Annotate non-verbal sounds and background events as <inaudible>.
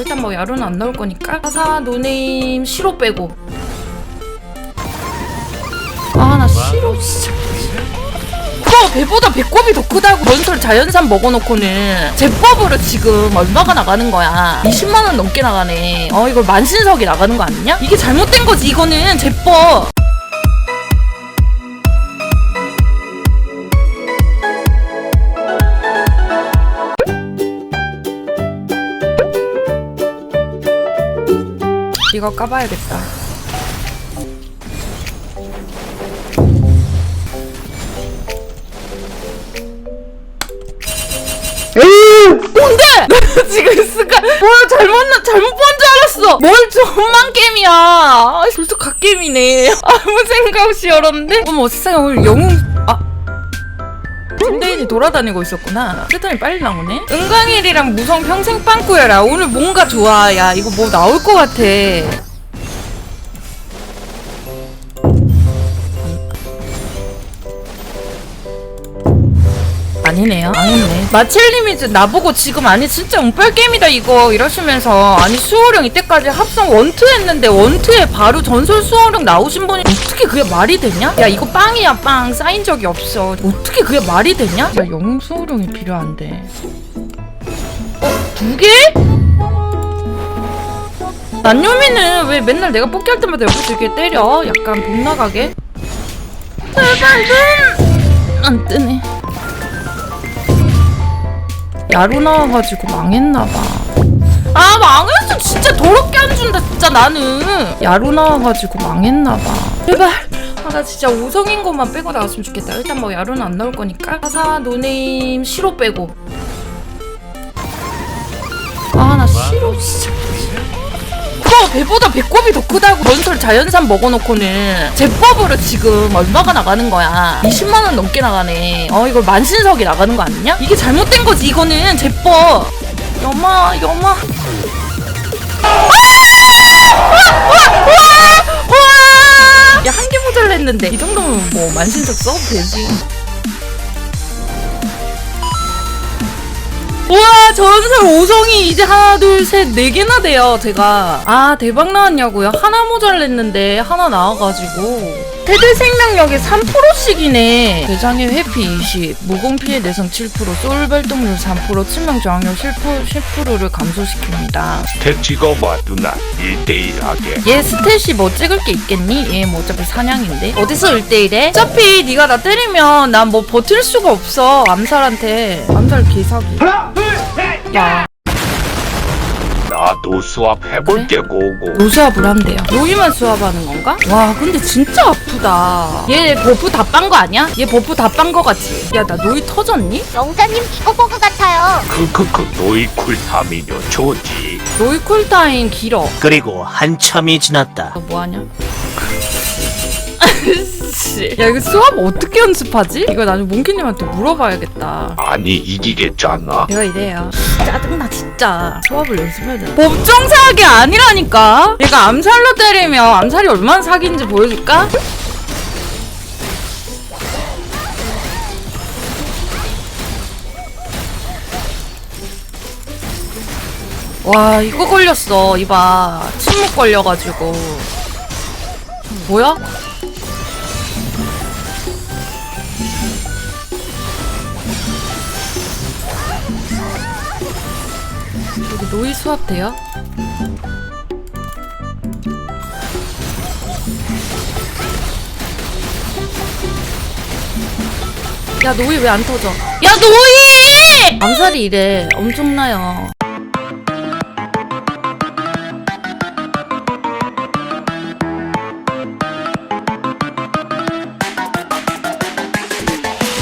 일단 뭐 야루는 안 나올 거니까. 사사 노네임 시로 빼고. 아 나 시로 진짜. 어, 배보다 배꼽이 더 크다고. 전설 자연산 먹어놓고는 제법으로 지금 얼마가 나가는 거야? 20만 원 넘게 나가네. 어 이걸 만신석이 나가는 거 아니냐? 이게 잘못된 거지 이거는. 제법 이거 까봐야겠다 뭔데? <laughs> 지금 스카 뭘 잘못 나 잘못 본 줄 알았어. 뭘 존만 게임이야. 아, 벌써 갓 게임이네. <laughs> 아무 생각 없이 열었는데. 어머 세상에 오늘 영웅 아. 김대인이 돌아다니고 있었구나. 패턴이 빨리 나오네. 은광일이랑 무성 평생 빵꾸여라. 오늘 뭔가 좋아. 야 이거 뭐 나올 것 같아. 아니네요. 아니네. 마첼님이 이제 나보고 지금 아니 진짜 운빨 게임이다 이거 이러시면서 아니 수호령 이때까지 합성 원투 했는데 원투에 바로 전설 수호령 나오신 분이 어떻게 그게 말이 되냐? 야 이거 빵이야 빵 쌓인 적이 없어. 어떻게 그게 말이 되냐? 야 영웅 수호령이 필요한데. 어? 두 개? 난요미는 왜 맨날 내가 뽑기 할 때마다 여기서 이렇게 때려? 약간 복 나가게? 제발 좀! 안 뜨네. 야로 나와가지고 망했나봐. 아 망했어 진짜 더럽게 안 준다 진짜 나는 야로 나와가지고 망했나봐. 제발 아 나 진짜 우성인 것만 빼고 나왔으면 좋겠다. 일단 뭐 야로는 안 나올 거니까 사사 노네임 시로 빼고. 아 나 시로 진짜. 어, 배보다 배꼽이 더 크다고 전설 자연산 먹어놓고는 제법으로 지금 얼마가 나가는 거야? 20만 원 넘게 나가네. 어 이걸 만신석이 나가는 거 아니냐? 이게 잘못된 거지 이거는. 제법. 여마 여마. 야 한 개 모자랐는데 이 정도면 뭐 만신석 써도 되지 우와 전설 5성이 이제 하나 둘 셋 네 개나 돼요 제가. 아 대박 나왔냐고요? 하나 모자랐는데 하나 나와가지고 세대 생명력이 3%씩이네. 대장의 회피 20 무공피해 내성 7%솔 발동률 3% 치명 저항력 10%, 10%를 감소시킵니다. 스택 찍어봐 누나. 1대1 하게. 얘 스탯이 뭐 찍을 게 있겠니? 얘 뭐 어차피 사냥인데. 어디서 1대1해? 어차피 네가 나 때리면 난 뭐 버틸 수가 없어 암살한테. 암살 개사기. 야 나도 수업 해볼게 고고 노수압을 한대요. 노이만 수압하는 건가? 와, 근데 진짜 아프다. 얘 버프 다 빤 거 아니야? 얘 버프 다 빤 거 같지? 야, 나 노이 터졌니? 영자님 이거 버그 같아요. 크크크 노이 쿨타미뇨 좋지 노이 쿨타임 길어. 그리고 한참이 지났다. 너 뭐하냐? 씨. 야, 이거 수압 어떻게 연습하지? 이거 나중에 몽키님한테 물어봐야겠다. 아니 이기겠잖아 내가 이래요. 짜증나 진짜. 수압을 연습해야 돼. 법정 사기 아니라니까. 얘가 암살로 때리면 암살이 얼마나 사기인지 보여줄까? 와 이거 걸렸어 이봐 침묵 걸려가지고 뭐야? 노이 수압 돼요? 야 노이 왜 안 터져? 야 노이! 암살이 이래 엄청나요